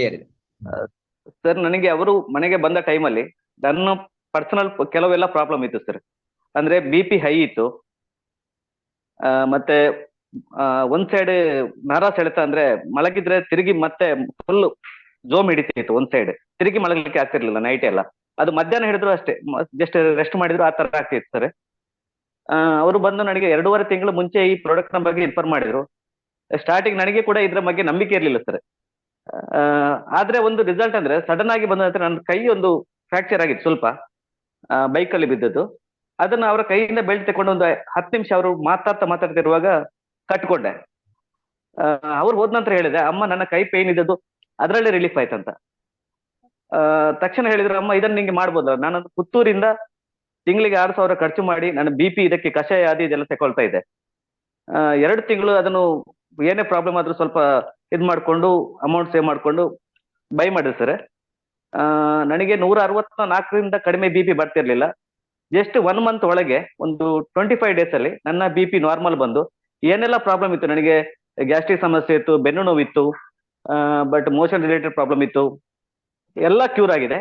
ಹೇಳಿ ಸರ್, ನನಗೆ ಅವರು ಮನೆಗೆ ಬಂದ ಟೈಮಲ್ಲಿ ನನ್ನ ಪರ್ಸನಲ್ ಕೆಲವೆಲ್ಲ ಪ್ರಾಬ್ಲಮ್ ಇತ್ತು ಸರ್. ಅಂದ್ರೆ ಬಿ ಪಿ ಹೈ ಇತ್ತು. ಮತ್ತೆ ಒಂದ್ ಸೈಡ್ ನರ ಸೆಳೆತ ಅಂದ್ರೆ ಮಲಗಿದ್ರೆ ತಿರುಗಿ ಮತ್ತೆ ಫುಲ್ ಜೋಮ್ ಹಿಡಿತಿತ್ತು ಒಂದ್ ಸೈಡ್ ತಿರುಗಿ ಮಲಗಲಿಕ್ಕೆ ಆಗ್ತಿರ್ಲಿಲ್ಲ ನೈಟ್ ಎಲ್ಲ. ಅದು ಮಧ್ಯಾಹ್ನ ಹಿಡಿದ್ರು ಅಷ್ಟೇ. ಜಸ್ಟ್ ರೆಸ್ಟ್ ಮಾಡಿದ್ರು ಆ ತರ ಆಗ್ತಿತ್ತು ಸರ್. ಅವರು ಬಂದು ನನಗೆ ಎರಡೂವರೆ ತಿಂಗಳು ಮುಂಚೆ ಈ ಪ್ರಾಡಕ್ಟ್ನ ಬಗ್ಗೆ ಇನ್ಫಾರ್ಮ್ ಮಾಡಿದ್ರು. ಸ್ಟಾರ್ಟಿಂಗ್ ನನಗೆ ಕೂಡ ಇದ್ರ ಬಗ್ಗೆ ನಂಬಿಕೆ ಇರಲಿಲ್ಲ ಸರ್. ಆದ್ರೆ ಒಂದು ರಿಸಲ್ಟ್ ಅಂದ್ರೆ ಸಡನ್ ಆಗಿ ಬಂದ ನಂತರ ನನ್ನ ಕೈ ಒಂದು ಫ್ರಾಕ್ಚರ್ ಆಗಿತ್ತು ಸ್ವಲ್ಪ. ಬೈಕಲ್ಲಿ ಬಿದ್ದದ್ದು. ಅದನ್ನ ಅವರ ಕೈಯಿಂದ ಬೆಲ್ಟ್ ತಗೊಂಡು ಒಂದು ಹತ್ತು ನಿಮಿಷ ಅವರು ಮಾತಾಡ್ತಾ ಮಾತಾಡ್ತಿರುವಾಗ ಕಟ್ಕೊಂಡೆ. ಅವ್ರು ಹೋದ ನಂತರ ಹೇಳಿದೆ ಅಮ್ಮ ನನ್ನ ಕೈ ಪೇನ್ ಇದ್ದದ್ದು ಅದರಲ್ಲೇ ರಿಲೀಫ್ ಆಯ್ತಂತ. ತಕ್ಷಣ ಹೇಳಿದ್ರು ಅಮ್ಮ ಇದನ್ನ ನಿಂಗೆ ಮಾಡ್ಬೋದು? ನಾನು ಪುತ್ತೂರಿಂದ ತಿಂಗಳಿಗೆ ಆರು ಸಾವಿರ ಖರ್ಚು ಮಾಡಿ ನನ್ನ ಬಿ ಪಿ ಇದಕ್ಕೆ ಕಷಾಯ ಆದಿ ಇದೆಲ್ಲ ತಗೊಳ್ತಾ ಇದ್ದೆ. ಆ, ಎರಡು ತಿಂಗಳು ಅದನ್ನು ಏನೇ ಪ್ರಾಬ್ಲಮ್ ಆದ್ರೂ ಸ್ವಲ್ಪ ಇದ್ ಮಾಡ್ಕೊಂಡು ಅಮೌಂಟ್ ಸೇವ್ ಮಾಡ್ಕೊಂಡು ಬೈ ಮಾಡಿದೆ ಸರ್. ನನಗೆ ನೂರ ಅರವತ್ತ ನಾಲ್ಕರಿಂದ ಕಡಿಮೆ ಬಿ ಪಿ ಬರ್ತಿರ್ಲಿಲ್ಲ. ಜಸ್ಟ್ ಒನ್ ಮಂತ್ ಒಳಗೆ, ಒಂದು ಟ್ವೆಂಟಿ ಫೈವ್ ಡೇಸ್ ಅಲ್ಲಿ ನನ್ನ ಬಿ ಪಿ ನಾರ್ಮಲ್ ಬಂದು, ಏನೆಲ್ಲ ಪ್ರಾಬ್ಲಮ್ ಇತ್ತು? ನನಗೆ ಗ್ಯಾಸ್ಟ್ರಿಕ್ ಸಮಸ್ಯೆ ಇತ್ತು, ಬೆನ್ನು ನೋವಿತ್ತು ಬಟ್ ಮೋಷನ್ ರಿಲೇಟೆಡ್ ಪ್ರಾಬ್ಲಮ್ ಇತ್ತು, ಎಲ್ಲ ಕ್ಯೂರ್ ಆಗಿದೆ.